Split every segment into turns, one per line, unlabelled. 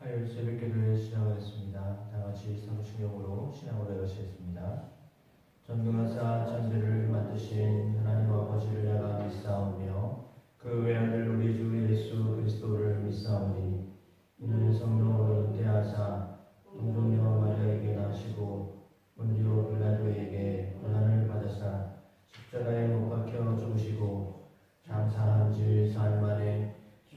화요일 새벽 기도를 시작하겠습니다. 다 같이 사무신경으로 신앙 고백하시겠습니다. 전능하사 천지를 만드신 하나님 아버지를 내가 믿사오며 그 외아들 우리 주 예수 그리스도를 믿사오니 이는 성령으로 잉태하사 동정녀 마리아에게 나시고 본디오 빌라도에게 고난을 받으사 십자가에 못 박혀 죽으시고 장사한 지 사흘 만에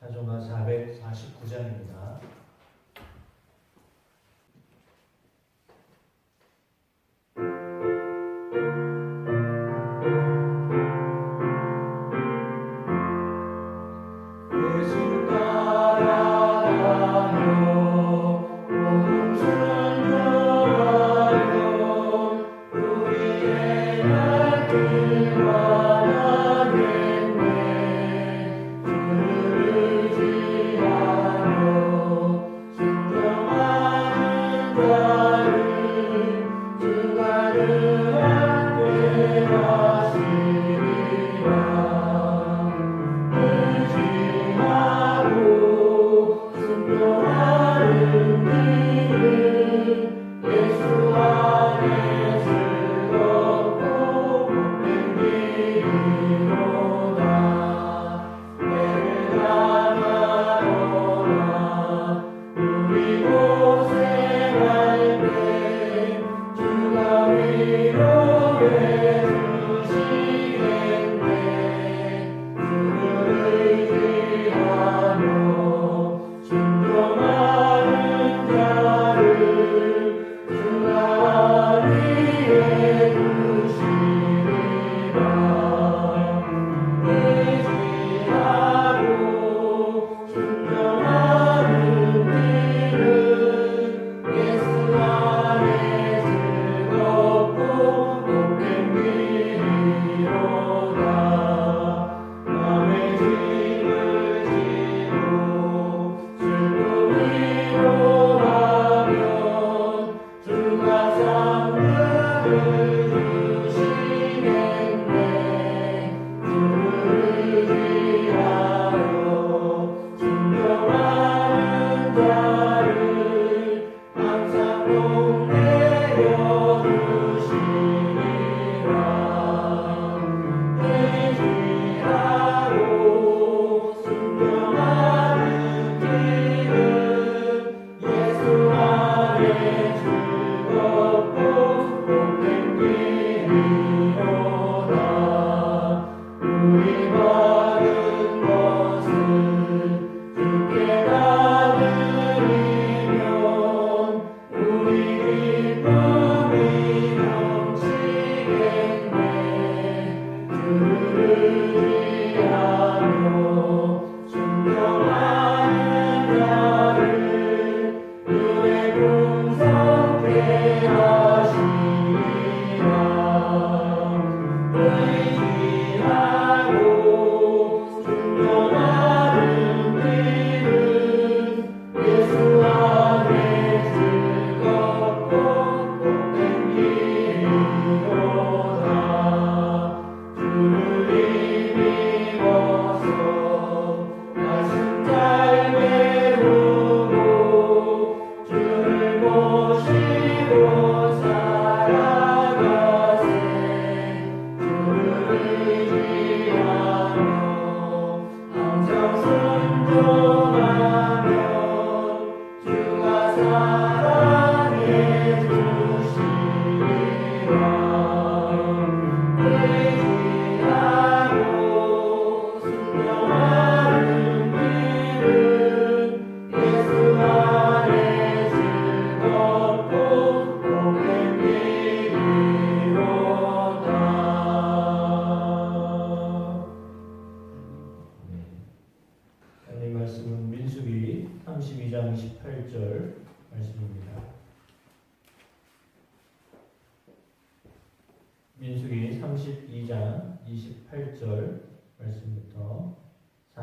찬송가 449장입니다.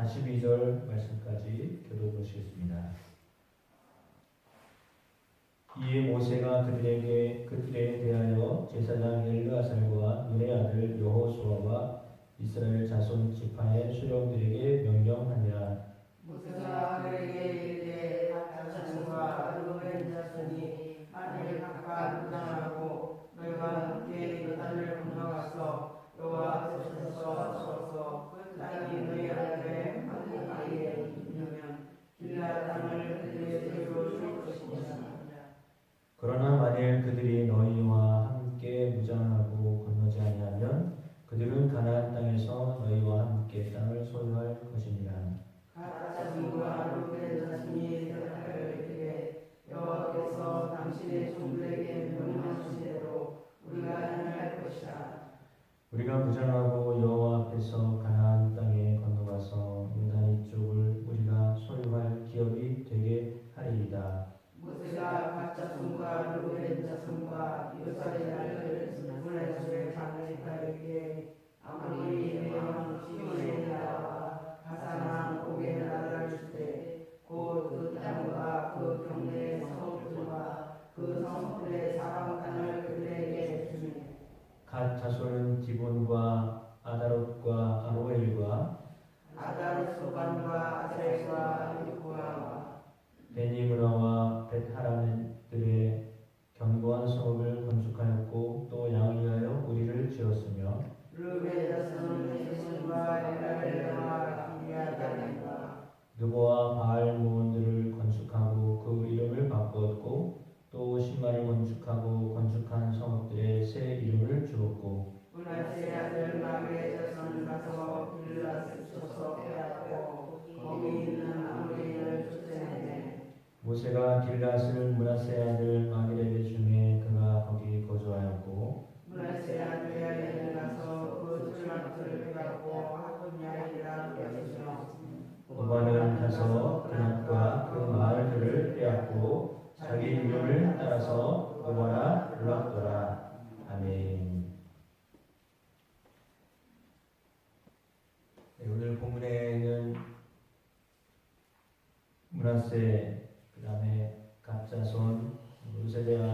42절 말씀까지 교도보시겠습니다. 이에 모세가 그들에게 그들에 대하여 제사장 엘르아살과 눈의 아들 여호수아와 이스라엘 자손 지파의 수령들에게 명령하니라
모세가 그에게
자손은 디본과 아다롯과 아로엘과
아다르 소반과 아셀과 유구아와
베니므라와 벳하란들의 견고한 성읍을
모세가
길앗을 문하세 아들 마기레게 중에 그가 거기 거주하였고
문하세 아들 야레를 가서 그 쫄락들을 빼앗고 하군야이라 여기서
오바는 가서 그날과 그 마을들을 빼앗고 자기 이름을 따라서 오바라 불렀더라. 아멘. 네, 오늘 본문에는 문하세 그 다음에 갑자손 요세대와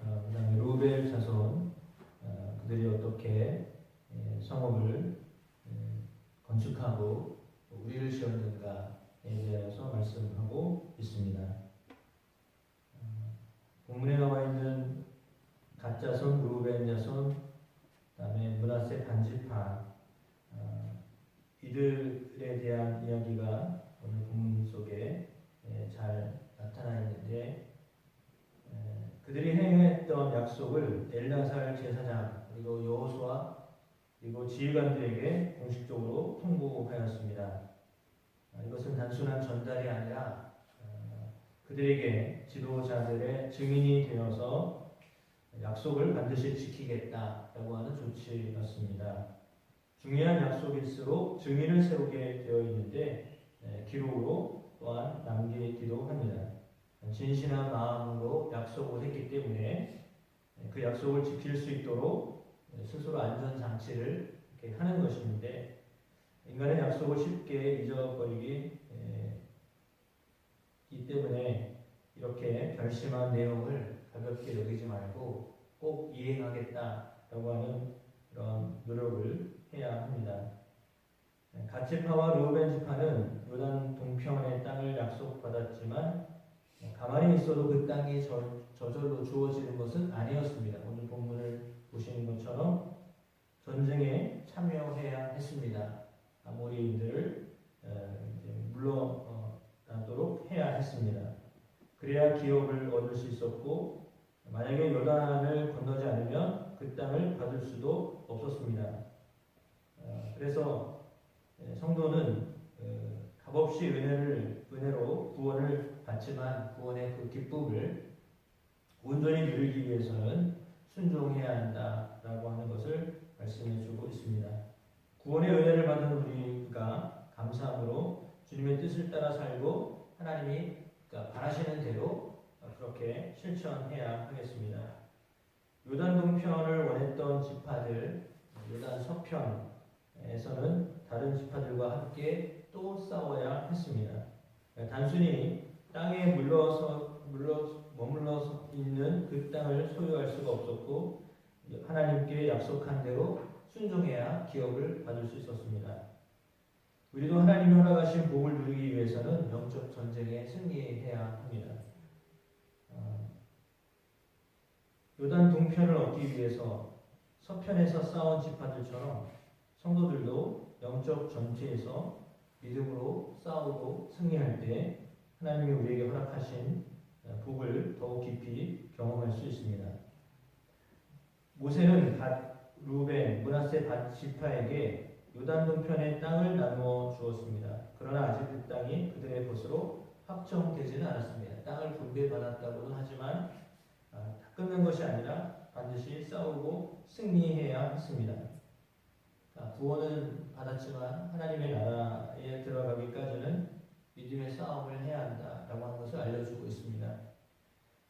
어, 그 다음에 루벨 자손 어, 그들이 어떻게 예, 성읍을 예, 건축하고 우리를 지었는가에 대해서 말씀하고 있습니다. 어, 본문에 나와 있는 가짜손, 루벤 자손, 그다음에 문하세 반지파 어, 이들에 대한 이야기가 오늘 본문 속에 예, 잘 나타나 있는데 에, 그들이 행했던 약속을 엘라살 제사장 그리고 여호수아 그리고 지휘관들에게 공식적으로 통보하였습니다. 아, 이것은 단순한 전달이 아니라 어, 그들에게 지도자들의 증인이 되어서 약속을 반드시 지키겠다라고 하는 조치였습니다. 중요한 약속일수록 증인을 세우게 되어 있는데 에, 기록으로 또한 남기기도 합니다. 진실한 마음으로 약속을 했기 때문에 에, 그 약속을 지킬 수 있도록 스스로 안전 장치를 이렇게 하는 것인데 인간의 약속을 쉽게 잊어버리기 에, 이 때문에 이렇게 결심한 내용을 가볍게 여기지 말고 꼭 이행하겠다라고 하는 그런 노력을 해야 합니다. 네, 가치파와 루벤 지파는 요단 동편의 땅을 약속받았지만 네, 가만히 있어도 그 땅이 저, 저절로 주어지는 것은 아니었습니다. 오늘 본문을 보시는 것처럼 전쟁에 참여해야 했습니다. 아모리인들을 어, 물러나도록 해야 했습니다. 그래야 기업을 얻을 수 있었고 만약에 요단을 건너지 않으면 그 땅을 받을 수도 없었습니다. 어, 그래서 예, 성도는 어, 값없이 은혜를 은혜로 구원을 받지만 구원의 그 기쁨을 온전히 누리기 위해서는 순종해야 한다라고 하는 것을 말씀해 주고 있습니다. 구원의 은혜를 받은 우리가 감사함으로 주님의 뜻을 따라 살고 하나님이 그러니까 바라시는 대로 앞으로 실천해야 하겠습니다. 요단 동편을 원했던 지파들, 요단 서편에서는 다른 지파들과 함께 또 싸워야 했습니다. 단순히 땅에 물러서 물러 머물러 있는 그 땅을 소유할 수가 없었고 하나님께 약속한 대로 순종해야 기업을 받을 수 있었습니다. 우리도 하나님이 허락하신 복을 누리기 위해서는 영적 전쟁에 승리해야 합니다. 어, 요단 동편을 얻기 위해서 서편에서 싸운 지파들처럼 성도들도 영적 전투에서 믿음으로 싸우고 승리할 때 하나님이 우리에게 허락하신 복을 더욱 깊이 경험할 수 있습니다. 모세는 갓 루벤 문하세 밭 지파에게 요단 동편의 땅을 나누어 주었습니다. 그러나 아직 그 땅이 그들의 것으로 확정되지는 않았습니다. 땅을 분배받았다고는 하지만 아, 다 끝난 것이 아니라 반드시 싸우고 승리해야 했습니다. 아, 구원은 받았지만 하나님의 나라에 들어가기까지는 믿음의 싸움을 해야 한다 라고 하는 것을 알려주고 있습니다.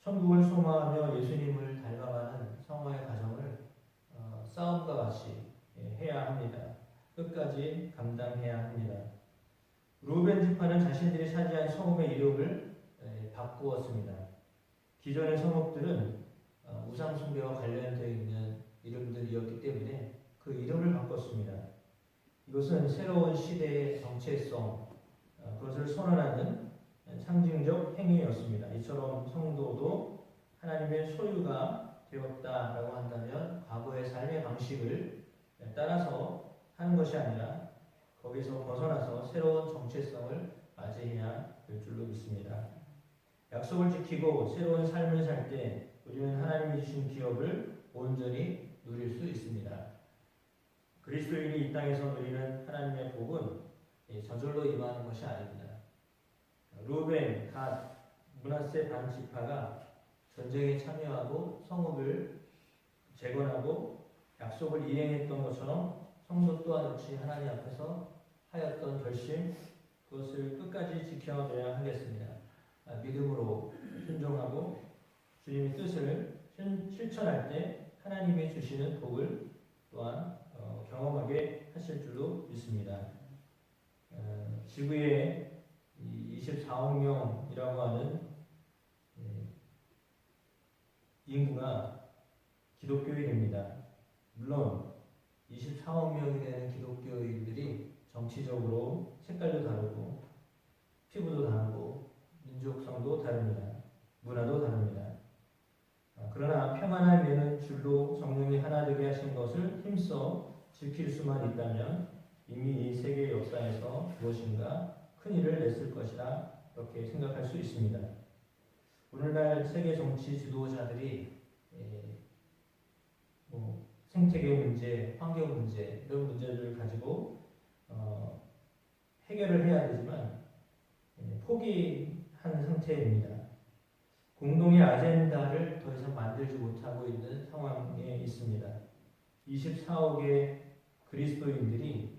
천국을 소망하며 예수님을 닮아가는 성화의 과정을 어, 싸움과 같이 예, 해야 합니다. 끝까지 감당해야 합니다. 루벤 지파는 자신들이 차지한 성읍의 이름을 예, 바꾸었습니다. 기존의 성읍들은 어, 우상 숭배와 관련되어 있는 이름들이었기 때문에 그 이름을 바꿨습니다. 이것은 새로운 시대의 정체성, 어, 그것을 선언하는 상징적 행위였습니다. 이처럼 성도도 하나님의 소유가 되었다라고 한다면 과거의 삶의 방식을 따라서 하는 것이 아니라 거기서 벗어나서 새로운 정체성을 맞이해야 될 줄로 믿습니다. 약속을 지키고 새로운 삶을 살 때 우리는 하나님이 주신 기업을 온전히 누릴 수 있습니다. 그리스도인이 이 땅에서 누리는 하나님의 복은 저절로 임하는 것이 아닙니다. 루벤, 갓, 문하세 반 지파가 전쟁에 참여하고 성읍을 재건하고 약속을 이행했던 것처럼 성도 또한 역시 하나님 앞에서 하였던 결심 그것을 끝까지 지켜내야 하겠습니다. 아, 믿음으로 순종하고 주님의 뜻을 실천할 때 하나님이 주시는 복을 또한 어, 경험하게 하실 줄로 믿습니다. 어, 지구에 24억 명이라고 하는 예, 인구가 기독교인입니다. 물론 24억 명이 되는 기독교인들이 정치적으로 색깔도 다르고 피부도 다르고 민족성도 다릅니다. 문화도 다릅니다. 아, 그러나 평안한 되는 줄로 성령이 하나 되게 하신 것을 힘써 지킬 수만 있다면 이미 이 세계 역사에서 무엇인가 큰 일을 냈을 것이라 그렇게 생각할 수 있습니다. 오늘날 세계 정치 지도자들이 에, 뭐 생태계 문제, 환경 문제 이런 문제들을 가지고 어, 해결을 해야 되지만 에, 포기한 상태입니다. 공동의 아젠다를 더 이상 만들지 못하고 있는 상황에 있습니다. 24억의 그리스도인들이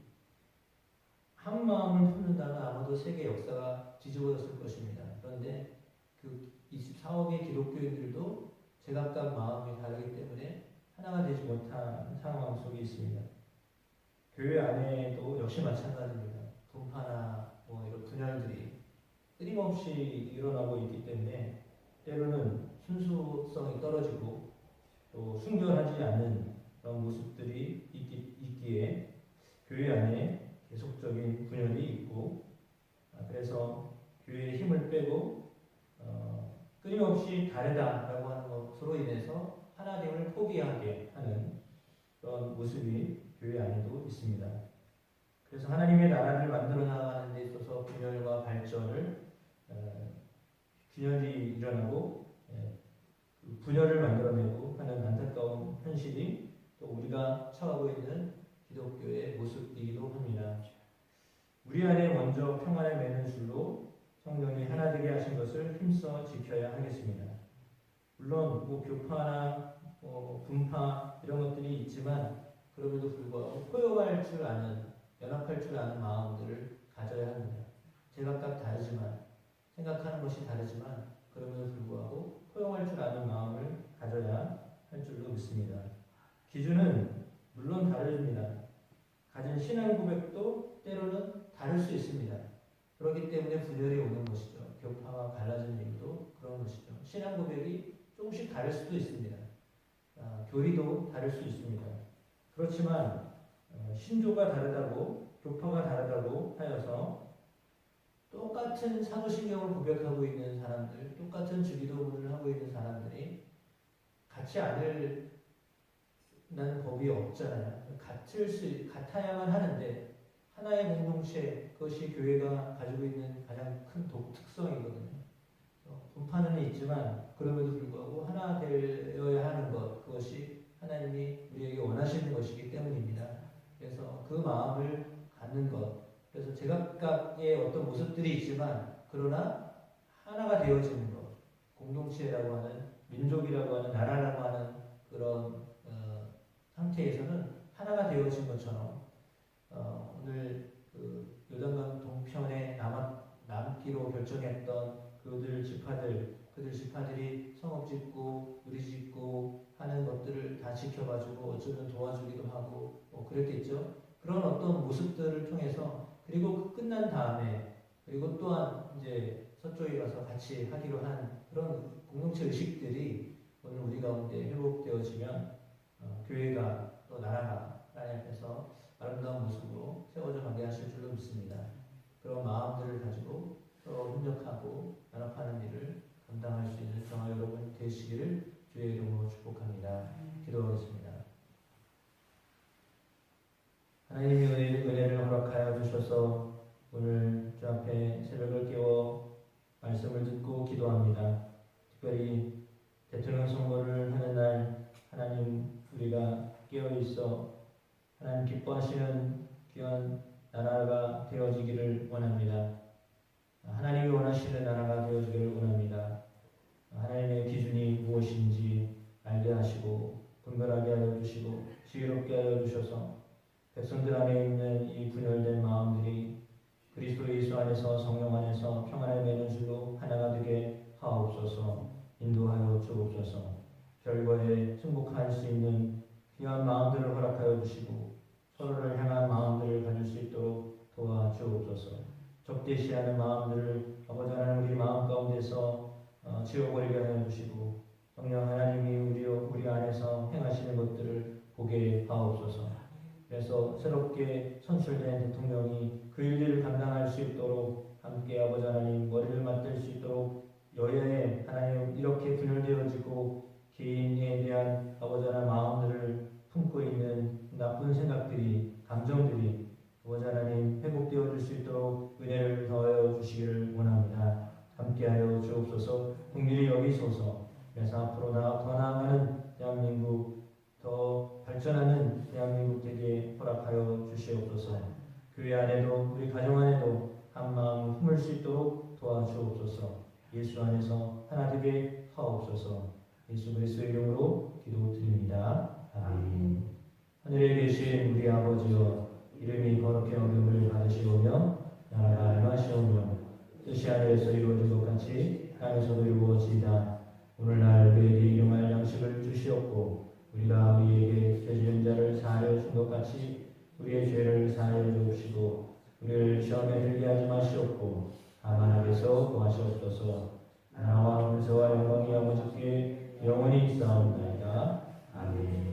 한 마음을 품는다면 아마도 세계 역사가 뒤집어졌을 것입니다. 그런데 그 24억의 기독교인들도 제각각 마음이 다르기 때문에 하나가 되지 못한 상황 속에 있습니다. 교회 안에도 역시 마찬가지입니다. 분파나 뭐 이런 분열들이 끊임없이 일어나고 있기 때문에 때로는 순수성이 떨어지고 또 순결하지 않는 그런 모습들이 있기, 있기에 교회 안에 계속적인 분열이 있고 아, 그래서 교회의 힘을 빼고 어, 끊임없이 다르다라고 하는 것으로 인해서 하나님을 포기하게 하는 그런 모습이 교회 안에도 있습니다. 그래서 하나님의 나라를 만들어 나가는 데 있어서 분열과 발전을 어, 균열이 일어나고 예, 그 분열을 만들어내고 하는 안타까운 현실이 또 우리가 처하고 있는 기독교의 모습이기도 합니다. 우리 안에 먼저 평안을 매는 줄로 성령이 하나 되게 하신 것을 힘써 지켜야 하겠습니다. 물론 뭐 교파나 뭐 분파 이런 것들이 있지만 그럼에도 불구하고 포용할 줄 아는 연합할 줄 아는 마음들을 가져야 합니다. 제각각 다르지만 생각하는 것이 다르지만 그럼에도 불구하고 포용할 줄 아는 마음을 가져야 할 줄로 믿습니다. 기준은 물론 다릅니다. 가진 신앙 고백도 때로는 다를 수 있습니다. 그렇기 때문에 분열이 오는 것이죠. 교파가 갈라지는 이유도 그런 것이죠. 신앙 고백이 조금씩 다를 수도 있습니다. 아, 교리도 다를 수 있습니다. 그렇지만 어, 신조가 다르다고 교파가 다르다고 하여서 똑같은 사도신경을 고백하고 있는 사람들, 똑같은 주기도문을 하고 있는 사람들이 같지 않을 난 법이 없잖아요. 같을 수 같아야만 하는데 하나의 공동체 그것이 교회가 가지고 있는 가장 큰 독, 특성이거든요. 어, 분파는 있지만 그럼에도 불구하고 하나 되어야 하는 것 그것이 하나님이 우리에게 원하시는 것이기 때문입니다. 그래서 그 마음을 갖는 것 그래서 제각각의 어떤 모습들이 있지만 그러나 하나가 되어지는 것 공동체라고 하는 민족이라고 하는 나라라고 하는 그런 어, 상태에서는 하나가 되어진 것처럼 어, 오늘 그 요단강 동편에 남아, 남기로 결정했던 그들 지파들 그들 지파들이 성읍 짓고 우리 짓고 하는 것들을 다 지켜봐주고 어쩌면 도와주기도 하고 뭐 그랬겠죠. 그런 어떤 모습들을 통해서 그리고 그 끝난 다음에 그리고 또한 이제 서쪽에 가서 같이 하기로 한 그런 공동체 의식들이 오늘 우리 가운데 회복되어지면 어, 교회가 또 나라가 하나님 앞에서 아름다운 모습으로 세워져 가게 하실 줄로 믿습니다. 그런 마음들을 가지고 서로 협력하고 연합하는 일을 감당할 수 있는 저와 여러분 되시기를 주의 이름으로 축복합니다. 기도하겠습니다. 하나님의 은혜- 은혜를 허락하여 주셔서 오늘 주 앞에 새벽을 깨워 말씀을 듣고 기도합니다. 특별히 대통령 선거를 하는 날 하나님 우리가 깨어 있어 하나님 기뻐하시는 귀한 나라가 되어지기를 원합니다. 하나님이 원하시는 나라가 되어지기를 원합니다. 하나님의 기준이 무엇인지 알게 하시고 분별하게 하여 주시고 지혜롭게 하여 주셔서 백성들 안에 있는 이 분열된 마음들이 그리스도 예수 안에서 성령 안에서 평안을 맺는 줄로 하나가 되게 하옵소서 인도하여 주옵소서 결과에 승복할 수 있는 귀한 마음들을 허락하여 주시고 서로를 향한 마음들을 가질 수 있도록 도와주옵소서. 적대시하는 마음들을 아버지 하나님 우리 마음 가운데서 어, 지워버리게 하여 주시고 성령 하나님이 우리, 우리 안에서 행하시는 것들을 보게 하옵소서. 그래서 새롭게 선출된 대통령이 그 일들을 감당할 수 있도록 함께 아버지 하나님 머리를 맞댈 수 있도록 여야에 하나님 이렇게 분열되어지고 개인에 대한 아버지 하나님 마음들을 품고 있는 나쁜 생각들이 감정들이 아버지 하나님 회복되어 줄 수 있도록 은혜를 더하여 주시기를 원합니다. 함께하여 주옵소서. 긍휼히 여기소서. 그래서 앞으로 나, 더 나아가는 대한민국 더 발전하는 대한민국 되게 허락하여 주시옵소서. 교회 안에도 우리 가정 안에도 한 마음 품을 수 있도록 도와주옵소서. 예수 안에서 하나 되게 하옵소서 예수 그리스도의 이름으로 기도드립니다. 아멘. 하늘에 계신 우리 아버지여 이름이 거룩히 여김을 받으시오며 나라가 임하시오며 뜻이 하늘에서 이루어진 것 같이 땅에서도 이루어지이다. 오늘날 우리에게 일용할 양식을 주시옵고 우리가 우리에게 죄 지은 자를 사하여 준 것 같이 우리의 죄를 사하여 주옵시고 우리를 시험에 들게 하지 마시옵고 다만 악에서 구하시옵소서. 나라와 권세와 영광이 아버지께 영원히 있사옵나이다. 아멘.